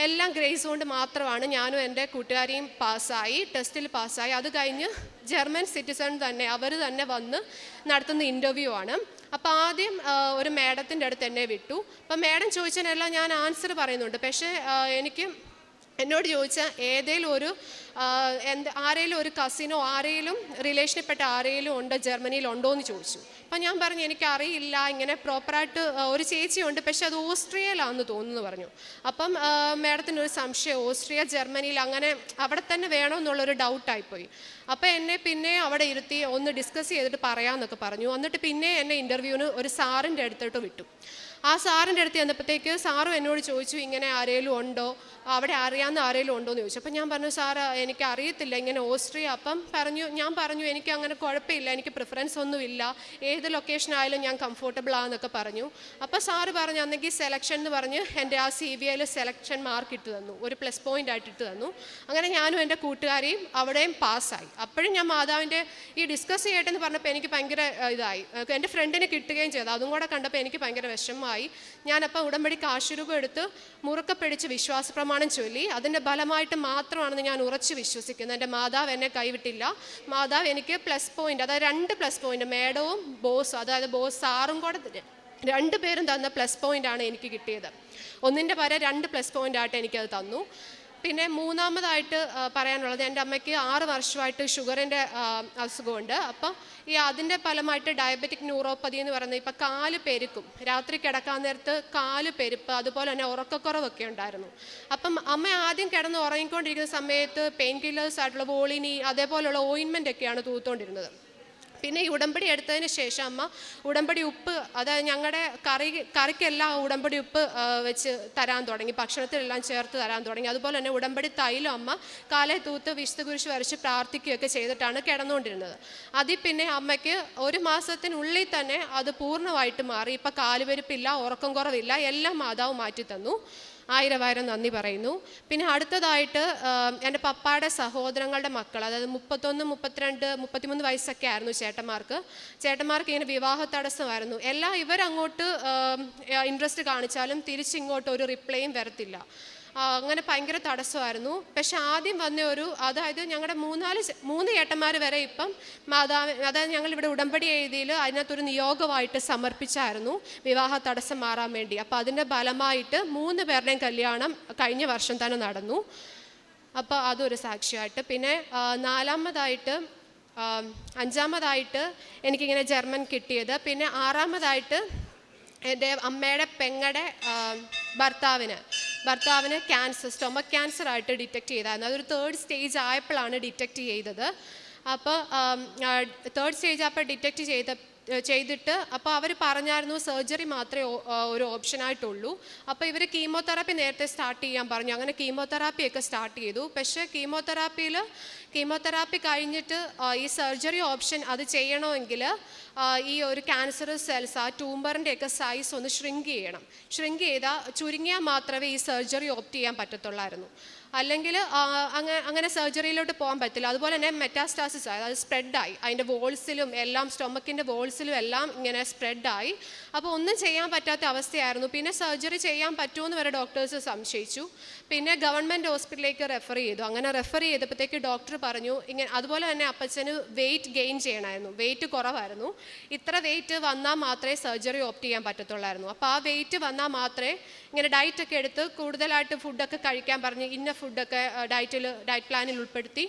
എല്ലാം ഗ്രേസ് കൊണ്ട് മാത്രമാണ് ഞാനും എന്റെ കൂട്ടുകാരിയും പാസ്സായി ടെസ്റ്റിൽ പാസ്സായി. അത് കഴിഞ്ഞ് ജർമ്മൻ സിറ്റിസൺ തന്നെ അവർ തന്നെ വന്ന് നടത്തുന്ന ഇന്റർവ്യൂ ആണ്. അപ്പോൾ ആദ്യം ഒരു മാഡത്തിന്റെ അടുത്ത് എന്നെ വിട്ടു. അപ്പം മേഡം ചോദിച്ചതിനെല്ലാം ഞാൻ ആൻസർ പറയുന്നുണ്ട്. പക്ഷേ എനിക്ക് എന്നോട് ചോദിച്ചാൽ ഏതെങ്കിലും ഒരു എന്ത് ആരേലും ഒരു കസിനോ ആരേലും റിലേഷനിൽപ്പെട്ട ആരേലും ഉണ്ട് ജർമ്മനിയിൽ ഉണ്ടോ എന്ന് ചോദിച്ചു. അപ്പം ഞാൻ പറഞ്ഞു എനിക്കറിയില്ല ഇങ്ങനെ പ്രോപ്പറായിട്ട് ഒരു ചേച്ചിയുണ്ട് പക്ഷെ അത് ഓസ്ട്രിയയിലാണെന്ന് തോന്നുന്നു പറഞ്ഞു. അപ്പം മാഡത്തിന് ഒരു സംശയം ഓസ്ട്രിയ ജർമ്മനിയിൽ അങ്ങനെ അവിടെ തന്നെ വേണമെന്നുള്ളൊരു ഡൗട്ടായിപ്പോയി. അപ്പോൾ എന്നെ പിന്നെ അവിടെ ഇരുത്തി ഒന്ന് ഡിസ്കസ് ചെയ്തിട്ട് പറയാമെന്നൊക്കെ പറഞ്ഞു. എന്നിട്ട് പിന്നെ എന്നെ ഇന്റർവ്യൂവിന് ഒരു സാറിന്റെ അടുത്തോട്ട് വിട്ടു. ആ സാറിന്റെ അടുത്ത് ചെന്നപ്പോഴത്തേക്ക് സാറും എന്നോട് ചോദിച്ചു ഇങ്ങനെ ആരേലും ഉണ്ടോ? അവിടെ അറിയാവുന്ന ആരേലും ഉണ്ടോ? എന്ന് ചോദിച്ചു. അപ്പം ഞാൻ പറഞ്ഞു സാർ എനിക്ക് അറിയത്തില്ല ഇങ്ങനെ ഓസ്ട്രിയ അപ്പം പറഞ്ഞു ഞാൻ പറഞ്ഞു എനിക്ക് അങ്ങനെ കുഴപ്പമില്ല. എനിക്ക് പ്രിഫറൻസ് ഒന്നുമില്ല ഏത് ലൊക്കേഷൻ ആയാലും ഞാൻ കംഫോർട്ടബിൾ ആണെന്നൊക്കെ പറഞ്ഞു. അപ്പോൾ സാറ് പറഞ്ഞു അന്നെങ്കിൽ സെലക്ഷൻ എന്ന് പറഞ്ഞ് എന്റെ ആ സി ബി ഐയിൽ സെലക്ഷൻ മാർക്ക് ഇട്ട് തന്നു. ഒരു പ്ലസ് പോയിന്റ് ആയിട്ട് ഇട്ട് തന്നു. അങ്ങനെ ഞാനും എന്റെ കൂട്ടുകാരെയും അവിടെയും പാസ്സായി അപ്പോഴും ഞാൻ മാതാവിന്റെ ഈ ഡിസ്കസ് ചെയ്യട്ടെ എന്ന് പറഞ്ഞപ്പോൾ എനിക്ക് ഭയങ്കര ഇതായി. എന്റെ ഫ്രണ്ടിനെ കിട്ടുകയും ചെയ്തു. അതും കൂടെ കണ്ടപ്പോൾ എനിക്ക് ഭയങ്കര വിഷമമായി. ഞാനപ്പോൾ ഉടമ്പടി കാശുരൂപം എടുത്ത് മുറുക്കെ പിടിച്ച് വിശ്വാസ പ്രമാണം ചൊല്ലി. അതിന്റെ ഫലമായിട്ട് മാത്രമാണെന്ന് ഞാൻ ഉറച്ചു വിശ്വസിക്കുന്നത്. എന്റെ മാതാവ് എന്നെ കൈവിട്ടില്ല. മാതാവ് എനിക്ക് പ്ലസ് പോയിന്റ് അതായത് രണ്ട് പ്ലസ് പോയിന്റ് മേഡവും ബോസും അതായത് ബോസ് സാറും കൂടെ രണ്ടുപേരും തന്ന പ്ലസ് പോയിന്റ് ആണ് എനിക്ക് കിട്ടിയത്. ഒന്നിന്റെ വരെ രണ്ട് പ്ലസ് പോയിന്റ് ആയിട്ട് എനിക്കത് തന്നു. പിന്നെ മൂന്നാമതായിട്ട് പറയാനുള്ളത് എന്റെ അമ്മയ്ക്ക് ആറ് വർഷമായിട്ട് ഷുഗറിന്റെ അസുഖമുണ്ട്. അപ്പം ഈ അതിന്റെ ഫലമായിട്ട് ഡയബറ്റിക് ന്യൂറോപ്പതി എന്ന് പറയുന്നത് ഇപ്പം കാൽ പെരുക്കും. രാത്രി കിടക്കാൻ നേരത്ത് കാൽ പെരുപ്പ് അതുപോലെ തന്നെ ഉറക്കക്കുറവൊക്കെ ഉണ്ടായിരുന്നു. അപ്പം അമ്മ ആദ്യം കിടന്ന് ഉറങ്ങിക്കൊണ്ടിരിക്കുന്ന സമയത്ത് പെയിൻ കില്ലേഴ്സ് ആയിട്ടുള്ള വോളിനി അതേപോലെയുള്ള ഓയിൻമെന്റ് ഒക്കെയാണ് തൂത്തുകൊണ്ടിരുന്നത്. പിന്നെ ഈ ഉടമ്പടി എടുത്തതിന് ശേഷം അമ്മ ഉടമ്പടി ഉപ്പ് അതായത് ഞങ്ങളുടെ കറി കറിക്കെല്ലാം ഉടമ്പടി ഉപ്പ് വെച്ച് തരാൻ തുടങ്ങി ഭക്ഷണത്തിലെല്ലാം ചേർത്ത് തരാൻ തുടങ്ങി. അതുപോലെ തന്നെ ഉടമ്പടി തൈലം അമ്മ കാലെ തൂത്ത് വിശുദ്ധ കുരിശ് വരച്ച് പ്രാർത്ഥിക്കുകയൊക്കെ ചെയ്തിട്ടാണ് കിടന്നുകൊണ്ടിരുന്നത് അതിൽ പിന്നെ അമ്മയ്ക്ക് ഒരു മാസത്തിനുള്ളിൽ തന്നെ അത് പൂർണമായിട്ട് മാറി. ഇപ്പം കാലുപരിപ്പില്ല ഉറക്കം കുറവില്ല എല്ലാം മാതാവ് മാറ്റി തന്നു ആയിരവായിരം നന്ദി പറയുന്നു. പിന്നെ അടുത്തതായിട്ട് എന്റെ പപ്പായുടെ സഹോദരങ്ങളുടെ മക്കൾ അതായത് മുപ്പത്തൊന്ന് മുപ്പത്തിരണ്ട് മുപ്പത്തിമൂന്ന് വയസ്സൊക്കെ ആയിരുന്നു ചേട്ടന്മാർക്ക്. ചേട്ടന്മാർക്ക് ഇങ്ങനെ വിവാഹ തടസ്സമായിരുന്നു എല്ലാം ഇവരങ്ങോട്ട് ഇൻട്രസ്റ്റ് കാണിച്ചാലും തിരിച്ചിങ്ങോട്ട് ഒരു റിപ്ലൈയും വരത്തില്ല. അങ്ങനെ ഭയങ്കര തടസ്സമായിരുന്നു. പക്ഷെ ആദ്യം വന്ന ഒരു അതായത് ഞങ്ങളുടെ മൂന്നാൽ മൂന്ന് ചേട്ടന്മാർ വരെ ഇപ്പം മാതാവ് അതായത് ഞങ്ങൾ ഇവിടെ ഉടമ്പടി എഴുതിയിൽ അതിനകത്തൊരു നിയോഗമായിട്ട് സമർപ്പിച്ചായിരുന്നു വിവാഹ തടസ്സം മാറാൻ വേണ്ടി. അപ്പോൾ അതിന്റെ ഫലമായിട്ട് മൂന്ന് പേരുടെയും കല്യാണം കഴിഞ്ഞ വർഷം തന്നെ നടന്നു. അപ്പോൾ അതൊരു സാക്ഷിയായിട്ട്. പിന്നെ നാലാമതായിട്ട് അഞ്ചാമതായിട്ട് എനിക്കിങ്ങനെ ജർമ്മൻ കിട്ടിയത്. പിന്നെ ആറാമതായിട്ട് എന്റെ അമ്മയുടെ പെങ്ങടെ ഭർത്താവിന്. ഭർത്താവിന് ക്യാൻസർ സ്റ്റൊമക് ക്യാൻസർ ആയിട്ട് ഡിറ്റക്ട് ചെയ്തായിരുന്നു. അതൊരു തേർഡ് സ്റ്റേജ് ആയപ്പോഴാണ് ഡിറ്റക്ട് ചെയ്തത്. അപ്പോൾ തേർഡ് സ്റ്റേജ് അപ്പോൾ ഡിറ്റക്ട് ചെയ്ത ചെയ്തിട്ട് അപ്പോൾ അവർ പറഞ്ഞായിരുന്നു സർജറി മാത്രമേ ഒരു ഓപ്ഷൻ ആയിട്ടുള്ളൂ. അപ്പോൾ ഇവർ കീമോതെറാപ്പി നേരത്തെ സ്റ്റാർട്ട് ചെയ്യാൻ പറഞ്ഞു. അങ്ങനെ കീമോതെറാപ്പിയൊക്കെ സ്റ്റാർട്ട് ചെയ്തു. പക്ഷേ കീമോതെറാപ്പിയിൽ കീമോതെറാപ്പി കഴിഞ്ഞിട്ട് ഈ സർജറി ഓപ്ഷൻ അത് ചെയ്യണമെങ്കിൽ ഈ ഒരു ക്യാൻസർ സെൽസ് ആ ട്യൂമറിന്റെ ഒക്കെ സൈസ് ഒന്ന് ഷ്രിങ്ക് ചെയ്യണം. ഷ്രിങ്ക് ചെയ്താൽ ചുരുങ്ങിയാൽ മാത്രമേ ഈ സർജറി ഓപ്റ്റ് ചെയ്യാൻ പറ്റത്തുള്ളായിരുന്നു. അല്ലെങ്കിൽ അങ്ങനെ സർജറിയിലോട്ട് പോകാൻ പറ്റില്ല. അതുപോലെ തന്നെ മെറ്റാസ്റ്റാസിസ് ആയി അത് സ്പ്രെഡായി അതിന്റെ വോൾസിലും എല്ലാം സ്റ്റൊമക്കിന്റെ വോൾസിലും എല്ലാം ഇങ്ങനെ സ്പ്രെഡായി അപ്പോൾ ഒന്നും ചെയ്യാൻ പറ്റാത്ത അവസ്ഥയായിരുന്നു. പിന്നെ സർജറി ചെയ്യാൻ പറ്റുമെന്ന് വരെ ഡോക്ടേഴ്സ് സംശയിച്ചു. പിന്നെ ഗവൺമെന്റ് ഹോസ്പിറ്റലിലേക്ക് റെഫർ ചെയ്തു. അങ്ങനെ റെഫർ ചെയ്തപ്പോഴത്തേക്ക് ഡോക്ടർ പറഞ്ഞു ഇങ്ങനെ അതുപോലെ തന്നെ അപ്പച്ചന് വെയിറ്റ് ഗെയിൻ ചെയ്യണമായിരുന്നു. വെയിറ്റ് കുറവായിരുന്നു. ഇത്ര വെയിറ്റ് വന്നാൽ മാത്രമേ സർജറി ഓപ്റ്റ് ചെയ്യാൻ പറ്റത്തുള്ളായിരുന്നു. അപ്പോൾ ആ വെയിറ്റ് വന്നാൽ മാത്രമേ ഇങ്ങനെ ഡയറ്റൊക്കെ എടുത്ത് കൂടുതലായിട്ട് ഫുഡൊക്കെ കഴിക്കാൻ പറഞ്ഞ് ഇന്ന ഫുഡൊക്കെ ഡയറ്റിൽ ഡയറ്റ് പ്ലാനിൽ ഉൾപ്പെടുത്തി.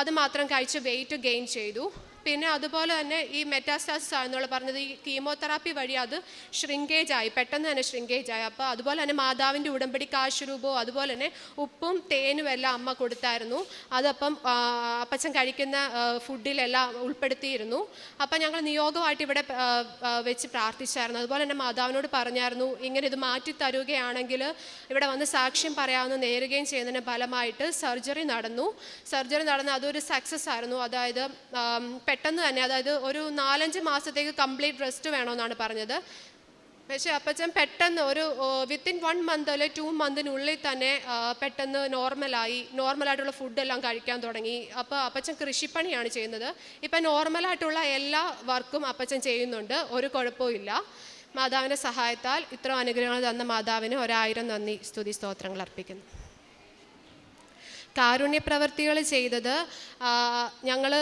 അത് മാത്രം കഴിച്ച് വെയിറ്റ് ഗെയിൻ ചെയ്തു. പിന്നെ അതുപോലെ തന്നെ ഈ മെറ്റാസ്റ്റാസിസ് ആണെന്നുള്ള പറഞ്ഞത്. ഈ കീമോതെറാപ്പി വഴി അത് ഷ്രിങ്കേജ് ആയി പെട്ടെന്ന് തന്നെ ഷ്രിങ്കേജ് ആയി. അപ്പോൾ അതുപോലെ തന്നെ മാതാവിന്റെ ഉടമ്പടി കാശുരൂപവും അതുപോലെ തന്നെ ഉപ്പും തേനും എല്ലാം അമ്മ കൊടുത്തായിരുന്നു. അതപ്പം അപ്പച്ചൻ കഴിക്കുന്ന ഫുഡിലെല്ലാം ഉൾപ്പെടുത്തിയിരുന്നു. അപ്പം ഞങ്ങൾ നിയോഗമായിട്ട് ഇവിടെ വെച്ച് പ്രാർത്ഥിച്ചായിരുന്നു. അതുപോലെ തന്നെ മാതാവിനോട് പറഞ്ഞായിരുന്നു ഇങ്ങനെ ഇത് മാറ്റി തരുകയാണെങ്കിൽ ഇവിടെ വന്ന് സാക്ഷ്യം പറയാമെന്ന് നേരുകയും ചെയ്യുന്നതിന് ഫലമായിട്ട് സർജറി നടന്നു. സർജറി നടന്ന് അതൊരു സക്സസ് ആയിരുന്നു. അതായത് പെട്ടെന്ന് തന്നെ അതായത് ഒരു നാലഞ്ച് മാസത്തേക്ക് കംപ്ലീറ്റ് റെസ്റ്റ് വേണമെന്നാണ് പറഞ്ഞത്. പക്ഷേ അപ്പച്ചൻ പെട്ടെന്ന് ഒരു വിത്തിൻ വൺ മന്ത് അല്ലെങ്കിൽ ടു മന്തിനുള്ളിൽ തന്നെ പെട്ടെന്ന് നോർമലായി നോർമലായിട്ടുള്ള ഫുഡെല്ലാം കഴിക്കാൻ തുടങ്ങി. അപ്പോൾ അപ്പച്ചൻ കൃഷിപ്പണിയാണ് ചെയ്യുന്നത്. ഇപ്പം നോർമലായിട്ടുള്ള എല്ലാ വർക്കും അപ്പച്ചൻ ചെയ്യുന്നുണ്ട്. ഒരു കുഴപ്പവും ഇല്ല. മാതാവിന്റെ സഹായത്താൽ ഇത്ര അനുഗ്രഹങ്ങൾ തന്ന മാതാവിന് ഒരായിരം നന്ദി. സ്തുതി സ്തോത്രങ്ങൾ അർപ്പിക്കുന്നു. കാരുണ്യ പ്രവർത്തികൾ ചെയ്തത് ഞങ്ങൾ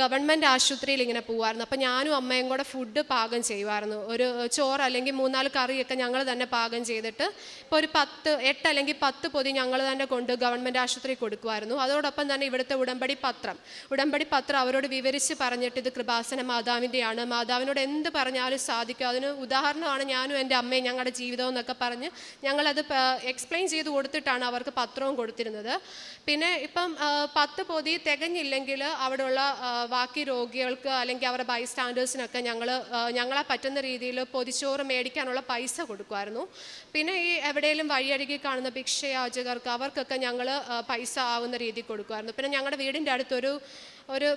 ഗവൺമെന്റ് ആശുപത്രിയിൽ ഇങ്ങനെ പോകുമായിരുന്നു അപ്പോൾ ഞാനും അമ്മയും കൂടെ ഫുഡ് പാകം ചെയ്യുമായിരുന്നു ഒരു ചോറ് അല്ലെങ്കിൽ മൂന്നാൽ കറിയൊക്കെ ഞങ്ങൾ തന്നെ പാകം ചെയ്തിട്ട് ഇപ്പോൾ ഒരു പത്ത് എട്ട് അല്ലെങ്കിൽ പത്ത് പൊതി ഞങ്ങൾ തന്നെ കൊണ്ട് ഗവൺമെന്റ് ആശുപത്രി കൊടുക്കുമായിരുന്നു അതോടൊപ്പം തന്നെ ഇവിടുത്തെ ഉടമ്പടി പത്രം. ഉടമ്പടി പത്രം അവരോട് വിവരിച്ച് പറഞ്ഞിട്ട് ഇത് കൃപാസന മാതാവിന്റെയാണ്. മാതാവിനോട് എന്ത് പറഞ്ഞാലും സാധിക്കും. അതിന് ഉദാഹരണമാണ് ഞാനും എന്റെ അമ്മയും ഞങ്ങളുടെ ജീവിതം എന്നൊക്കെ പറഞ്ഞ് ഞങ്ങളത് എക്സ്പ്ലെയിൻ ചെയ്ത് കൊടുത്തിട്ടാണ് അവർക്ക് പത്രവും കൊടുത്തിരുന്നത്. പിന്നെ ഇപ്പം പത്ത് പൊതി തികഞ്ഞില്ലെങ്കിൽ അവിടെയുള്ള ബാക്കി രോഗികൾക്ക് അല്ലെങ്കിൽ അവരുടെ ബൈസ്റ്റാൻഡേഴ്സിനൊക്കെ ഞങ്ങൾ ഞങ്ങളെ പറ്റുന്ന രീതിയിൽ പൊതിച്ചോറ് മേടിക്കാനുള്ള പൈസ കൊടുക്കുമായിരുന്നു. പിന്നെ ഈ എവിടെയെങ്കിലും വഴിയഴുകി കാണുന്ന ഭിക്ഷയാചകർക്ക് അവർക്കൊക്കെ ഞങ്ങൾ പൈസ ആവുന്ന രീതിയിൽ കൊടുക്കുമായിരുന്നു. പിന്നെ ഞങ്ങളുടെ വീടിന്റെ അടുത്തൊരു ഒരു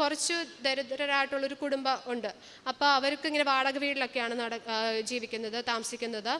കുറച്ച് കുറച്ച് ദരിദ്രരായിട്ടുള്ളൊരു കുടുംബം ഉണ്ട്. അപ്പോൾ അവർക്ക് ഇങ്ങനെ വാടക വീട്ടിലൊക്കെയാണ് നട ജീവിക്കുന്നത് താമസിക്കുന്നത്.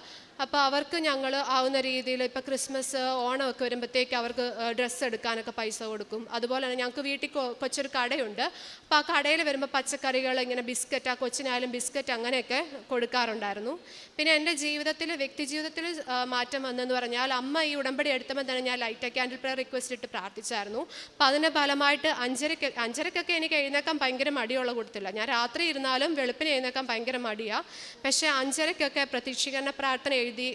അപ്പോൾ അവർക്ക് ഞങ്ങൾ ആവുന്ന രീതിയിൽ ഇപ്പോൾ ക്രിസ്മസ് ഓണമൊക്കെ വരുമ്പോഴത്തേക്ക് അവർക്ക് ഡ്രസ്സ് എടുക്കാനൊക്കെ പൈസ കൊടുക്കും. അതുപോലെ തന്നെ ഞങ്ങൾക്ക് വീട്ടിൽ കൊച്ചൊരു കടയുണ്ട്. അപ്പോൾ ആ കടയിൽ വരുമ്പോൾ പച്ചക്കറികൾ ഇങ്ങനെ ബിസ്ക്കറ്റ് ആ കൊച്ചിനായാലും ബിസ്ക്കറ്റ് അങ്ങനെയൊക്കെ കൊടുക്കാറുണ്ടായിരുന്നു. പിന്നെ എന്റെ ജീവിതത്തിൽ വ്യക്തി ജീവിതത്തിൽ മാറ്റം വന്നെന്ന് പറഞ്ഞാൽ അമ്മ ഈ ഉടമ്പടി എടുത്തപ്പോൾ തന്നെ ഞാൻ ലൈറ്റ് ക്യാൻഡിൽ പ്രയർ റിക്വസ്റ്റ് ഇട്ട് പ്രാർത്ഥിച്ചായിരുന്നു. അപ്പോൾ അതിന്റെ ഫലമായിട്ട് അഞ്ചരക്ക് അഞ്ചരക്കൊക്കെ എനിക്ക് എഴുന്നേക്കാൻ ഭയങ്കര മടിയുള്ള കൂട്ടത്തില്ല ഞാൻ രാത്രി ഇരുന്നാലും വെളുപ്പിന് എഴുന്നേക്കാൻ ഭയങ്കര മടിയാണ് പക്ഷേ അഞ്ചരക്കൊക്കെ പ്രതീക്ഷീകരണ പ്രാർത്ഥന എഴുതി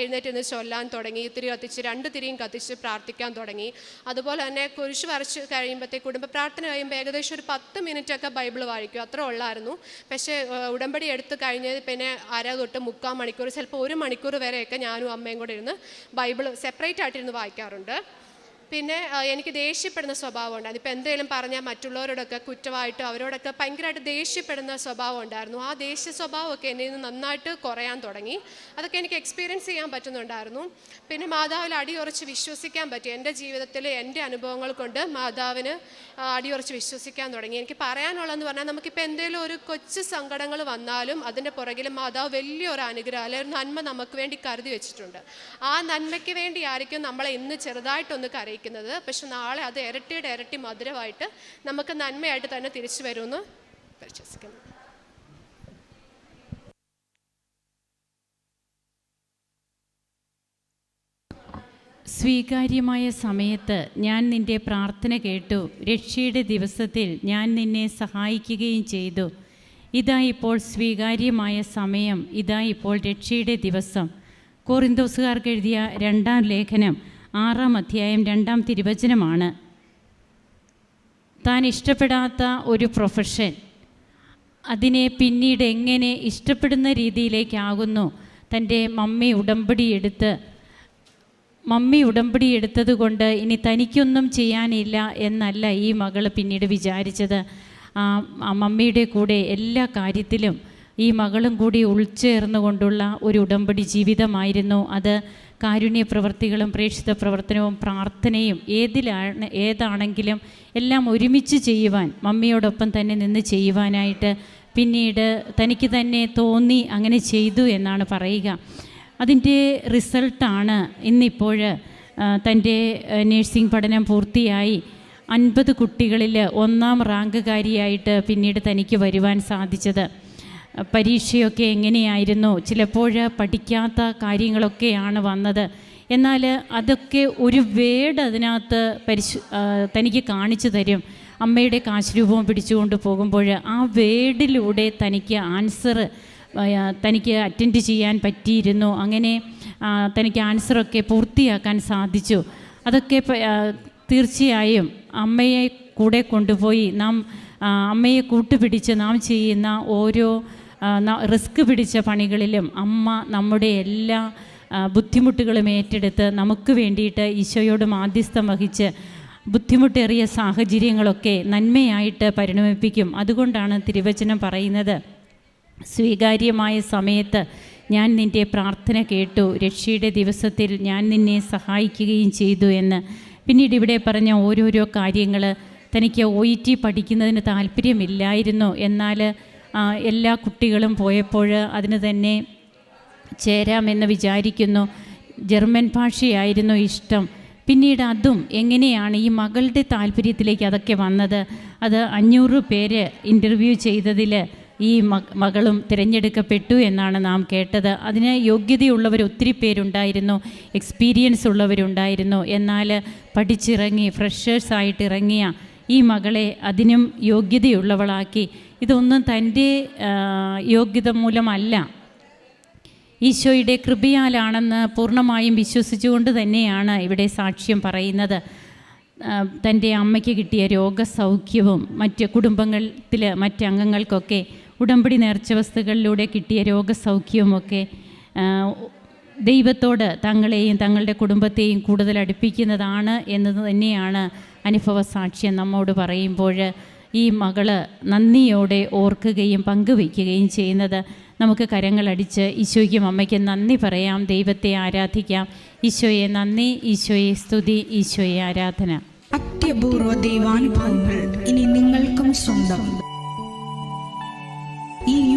എഴുന്നേറ്റ് നിന്ന് ചൊല്ലാൻ തുടങ്ങി തിരി കത്തിച്ച് രണ്ട് തിരിയും കത്തിച്ച് പ്രാർത്ഥിക്കാൻ തുടങ്ങി. അതുപോലെ തന്നെ കുരിശ് വരച്ച് കഴിയുമ്പോഴത്തേക്ക് കുടുംബ പ്രാർത്ഥന കഴിയുമ്പോൾ ഏകദേശം ഒരു പത്ത് മിനിറ്റൊക്കെ ബൈബിൾ വായിക്കും. അത്ര ഉള്ളായിരുന്നു. പക്ഷേ ഉടമ്പടി എടുത്ത് കഴിഞ്ഞ് പിന്നെ അര തൊട്ട് മുക്കാൽ മണിക്കൂർ ചിലപ്പോൾ ഒരു മണിക്കൂർ വരെയൊക്കെ ഞാനും അമ്മയും കൂടെ ഇരുന്ന് ബൈബിൾ സെപ്പറേറ്റ് ആയിട്ടിരുന്ന് വായിക്കാറുണ്ട്. പിന്നെ എനിക്ക് ദേഷ്യപ്പെടുന്ന സ്വഭാവം അതിപ്പോൾ എന്തെങ്കിലും പറഞ്ഞാൽ മറ്റുള്ളവരോടൊക്കെ കുറ്റമായിട്ട് അവരോടൊക്കെ ഭയങ്കരമായിട്ട് ദേഷ്യപ്പെടുന്ന സ്വഭാവം ഉണ്ടായിരുന്നു. ആ ദേഷ്യ സ്വഭാവമൊക്കെ എന്നിൽ നിന്ന് നന്നായിട്ട് കുറയാൻ തുടങ്ങി. അതൊക്കെ എനിക്ക് എക്സ്പീരിയൻസ് ചെയ്യാൻ പറ്റുന്നുണ്ടായിരുന്നു. പിന്നെ മാതാവിൽ അടിയുറച്ച് വിശ്വസിക്കാൻ പറ്റി. എന്റെ ജീവിതത്തിൽ എന്റെ അനുഭവങ്ങൾ കൊണ്ട് മാതാവിന് അടിയുറച്ച് വിശ്വസിക്കാൻ തുടങ്ങി. എനിക്ക് പറയാനുള്ളതെന്ന് പറഞ്ഞാൽ നമുക്കിപ്പോൾ എന്തെങ്കിലും ഒരു കൊച്ചു സങ്കടങ്ങൾ വന്നാലും അതിന്റെ പുറകിൽ മാതാവ് വലിയൊരു അനുഗ്രഹം അല്ലെങ്കിൽ നന്മ നമുക്ക് വേണ്ടി കരുതി വെച്ചിട്ടുണ്ട്. ആ നന്മയ്ക്ക് വേണ്ടിയായിരിക്കും നമ്മളെ ഇന്ന് ചെറുതായിട്ടൊന്ന് കരയിക്കുന്നത് പക്ഷെ നാളെ അത് ഇരട്ടിയുടെ ഇരട്ടി മധുരമായിട്ട് നമുക്ക് നന്മയായിട്ട് തന്നെ തിരിച്ചു വരുമെന്ന് വിശ്വസിക്കുന്നു സ്വീകാര്യമായ സമയത്ത് ഞാൻ നിന്റെ പ്രാർത്ഥന കേട്ടു. രക്ഷയുടെ ദിവസത്തിൽ ഞാൻ നിന്നെ സഹായിക്കുകയും ചെയ്തു. ഇതാ ഇപ്പോൾ സ്വീകാര്യമായ സമയം. ഇതാ ഇപ്പോൾ രക്ഷയുടെ ദിവസം. കോറിന്തോസുകാർക്ക് എഴുതിയ രണ്ടാം ലേഖനം. ആറാം അധ്യായം രണ്ടാം തിരുവചനമാണ്. താൻ ഇഷ്ടപ്പെടാത്ത ഒരു പ്രൊഫഷൻ അതിനെ പിന്നീട് എങ്ങനെ ഇഷ്ടപ്പെടുന്ന രീതിയിലേക്കാകുന്നു? തന്റെ മമ്മി ഉടമ്പടി എടുത്ത് മമ്മി ഉടമ്പടി എടുത്തതുകൊണ്ട് ഇനി തനിക്കൊന്നും ചെയ്യാനില്ല എന്നല്ല ഈ മകൾ പിന്നീട് വിചാരിച്ചത്. മമ്മിയുടെ കൂടെ എല്ലാ കാര്യത്തിലും ഈ മകളും കൂടി ഉൾച്ചേർന്നുകൊണ്ടുള്ള ഒരു ഉടമ്പടി ജീവിതമായിരുന്നു അത്. കാരുണ്യ പ്രവൃത്തികളും പ്രേക്ഷിത പ്രവർത്തനവും പ്രാർത്ഥനയും ഏതിലാണ് ഏതാണെങ്കിലും എല്ലാം ഒരുമിച്ച് ചെയ്യുവാൻ മമ്മിയോടൊപ്പം തന്നെ നിന്ന് ചെയ്യുവാനായിട്ട് പിന്നീട് തനിക്ക് തന്നെ തോന്നി അങ്ങനെ ചെയ്തു എന്നാണ് പറയുക. അതിന്റെ റിസൾട്ടാണ് ഇന്നിപ്പോൾ തന്റെ നേഴ്സിംഗ് പഠനം പൂർത്തിയായി. അൻപത് കുട്ടികളിൽ ഒന്നാം റാങ്കുകാരിയായിട്ട് പിന്നീട് തനിക്ക് വരുവാൻ സാധിച്ചത്. പരീക്ഷയൊക്കെ എങ്ങനെയായിരുന്നു? ചിലപ്പോൾ പഠിക്കാത്ത കാര്യങ്ങളൊക്കെയാണ് വന്നത്. എന്നാൽ അതൊക്കെ ഒരു വേട് അതിനകത്ത് പരിശു തനിക്ക് കാണിച്ചു തരും. അമ്മയുടെ കാശുരൂപം പിടിച്ചുകൊണ്ട് പോകുമ്പോൾ ആ വേഡിലൂടെ തനിക്ക് ആൻസർ തനിക്ക് അറ്റൻഡ് ചെയ്യാൻ പറ്റിയിരുന്നു. അങ്ങനെ തനിക്ക് ആൻസറൊക്കെ പൂർത്തിയാക്കാൻ സാധിച്ചു. അതൊക്കെ തീർച്ചയായും അമ്മയെ കൂടെ കൊണ്ടുപോയി നാം അമ്മയെ കൂട്ടുപിടിച്ച് നാം ചെയ്യുന്ന ഓരോ റിസ്ക് പിടിച്ച പണികളിലും അമ്മ നമ്മുടെ എല്ലാ ബുദ്ധിമുട്ടുകളും ഏറ്റെടുത്ത് നമുക്ക് വേണ്ടിയിട്ട് ഈശോയോട് മാധ്യസ്ഥം വഹിച്ച് ബുദ്ധിമുട്ടേറിയ സാഹചര്യങ്ങളൊക്കെ നന്മയായിട്ട് പരിണമിപ്പിക്കും. അതുകൊണ്ടാണ് തിരുവചനം പറയുന്നത് സ്വീകാര്യമായ സമയത്ത് ഞാൻ നിന്റെ പ്രാർത്ഥന കേട്ടു. രക്ഷയുടെ ദിവസത്തിൽ ഞാൻ നിന്നെ സഹായിക്കുകയും ചെയ്തു എന്ന്. പിന്നീട് ഇവിടെ പറഞ്ഞ ഓരോരോ കാര്യങ്ങൾ തനിക്ക് ഒ ഇ ടി പഠിക്കുന്നതിന് താല്പര്യമില്ലായിരുന്നു. എന്നാൽ എല്ലാ കുട്ടികളും പോയപ്പോൾ അതിന് തന്നെ ചേരാമെന്ന് വിചാരിക്കുന്നു. ജർമ്മൻ ഭാഷയായിരുന്നു ഇഷ്ടം. പിന്നീട് അതും എങ്ങനെയാണ് ഈ മകളുടെ താല്പര്യത്തിലേക്ക് അതൊക്കെ വന്നത്? അത് അഞ്ഞൂറ് പേര് ഇന്റർവ്യൂ ചെയ്തതിൽ ഈ മകളും തിരഞ്ഞെടുക്കപ്പെട്ടു എന്നാണ് നാം കേട്ടത്. അതിന് യോഗ്യതയുള്ളവർ ഒത്തിരി പേരുണ്ടായിരുന്നു എക്സ്പീരിയൻസ് ഉള്ളവരുണ്ടായിരുന്നു. എന്നാൽ പഠിച്ചിറങ്ങി ഫ്രഷേഴ്സായിട്ട് ഇറങ്ങിയ ഈ മകളെ അതിനും യോഗ്യതയുള്ളവളാക്കി. ഇതൊന്നും തന്റെ യോഗ്യത മൂലമല്ല. ഈശോയുടെ കൃപയാലാണെന്ന് പൂർണമായും വിശ്വസിച്ചുകൊണ്ട് തന്നെയാണ് ഇവിടെ സാക്ഷ്യം പറയുന്നത്. തന്റെ അമ്മയ്ക്ക് കിട്ടിയ രോഗസൗഖ്യവും മറ്റ് കുടുംബങ്ങളിൽ മറ്റ് അംഗങ്ങൾക്കൊക്കെ ഉടമ്പടി നേർച്ച വസ്തുക്കളിലൂടെ കിട്ടിയ രോഗസൗഖ്യവുമൊക്കെ ദൈവത്തോട് തങ്ങളെയും തങ്ങളുടെ കുടുംബത്തെയും കൂടുതൽ അടുപ്പിക്കുന്നതാണ് എന്നത് തന്നെയാണ് അനുഭവ സാക്ഷ്യം നമ്മോട് പറയുമ്പോൾ ഈ മകൾ നന്ദിയോടെ ഓർക്കുകയും പങ്കുവയ്ക്കുകയും ചെയ്യുന്നത് നമുക്ക് കരങ്ങളടിച്ച് ഈശോയ്ക്കും അമ്മയ്ക്കും നന്ദി പറയാം. ദൈവത്തെ ആരാധിക്കാം. ഈശോയെ നന്ദി ഈശോയെ സ്തുതി ഈശോയെ ആരാധന. അത്യപൂർവ ദൈവാനുഭവങ്ങൾ ഇനി നിങ്ങൾക്കും സ്വന്തം. ഈ